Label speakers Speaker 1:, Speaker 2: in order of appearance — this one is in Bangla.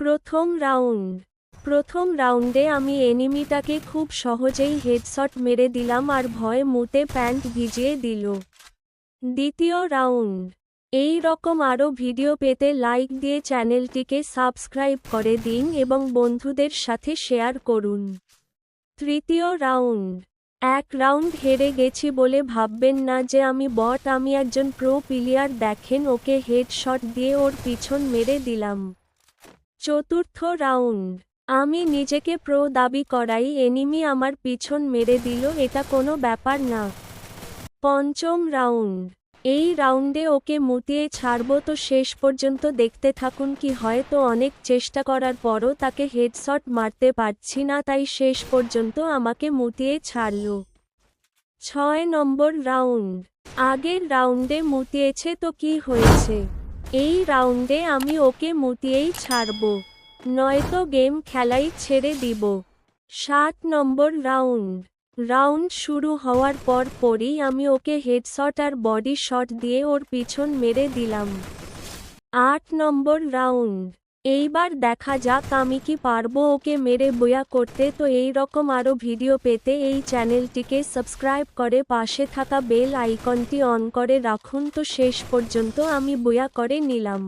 Speaker 1: প্রথম রাউন্ড। প্রথম রাউন্ডে আমি এনিমিটাকে খুব সহজেই হেডশট মেরে দিলাম আর ভয়ে মুতে প্যান্ট ভিজিয়ে দিল। দ্বিতীয় রাউন্ড। এই রকম আরও ভিডিও পেতে লাইক দিয়ে চ্যানেলটিকে সাবস্ক্রাইব করে দিন এবং বন্ধুদের সাথে শেয়ার করুন। তৃতীয় রাউন্ড। এক রাউন্ড হেরে গেছি বলে ভাববেন না যে আমি বট, আমি একজন প্রো প্লেয়ার, দেখেন ওকে হেডশট দিয়ে ওর পিছন মেরে দিলাম। চতুর্থ রাউন্ড। আমি নিজেকে প্রো দাবি করাই, এনিমি আমার পিছন মেরে দিল, এটা কোনো ব্যাপার না। পঞ্চম রাউন্ড। এই রাউন্ডে ওকে মুতিয়ে ছাড়বো তো শেষ পর্যন্ত দেখতে থাকুন কি হয়, তো অনেক চেষ্টা করার পরও তাকে হেডশট মারতে পারছি না, তাই শেষ পর্যন্ত আমাকে মুতিয়ে ছাড়ল। ছয় নম্বর রাউন্ড। আগের রাউন্ডে মুতিয়েছে তো কি হয়েছে? এই রাউন্ডে আমি ওকে মুটিয়েই ছাড়ব। নয়তো গেম খেলাই ছেড়ে দিব। সাত নম্বর রাউন্ড রাউন্ড শুরু হওয়ার পর পরই আমি ওকে হেডশট আর বডি শট দিয়ে ওর পিছন মেরে দিলাম। আট নম্বর রাউন্ড এইবার দেখা যাক আমি কি পারব ওকে মেরে বয়া করতে। তো এই রকম আরও ভিডিও পেতে এই চ্যানেলটিকে সাবস্ক্রাইব করে পাশে থাকা বেল আইকনটি অন করে রাখুন। তো শেষ পর্যন্ত আমি বয়া করে নিলাম।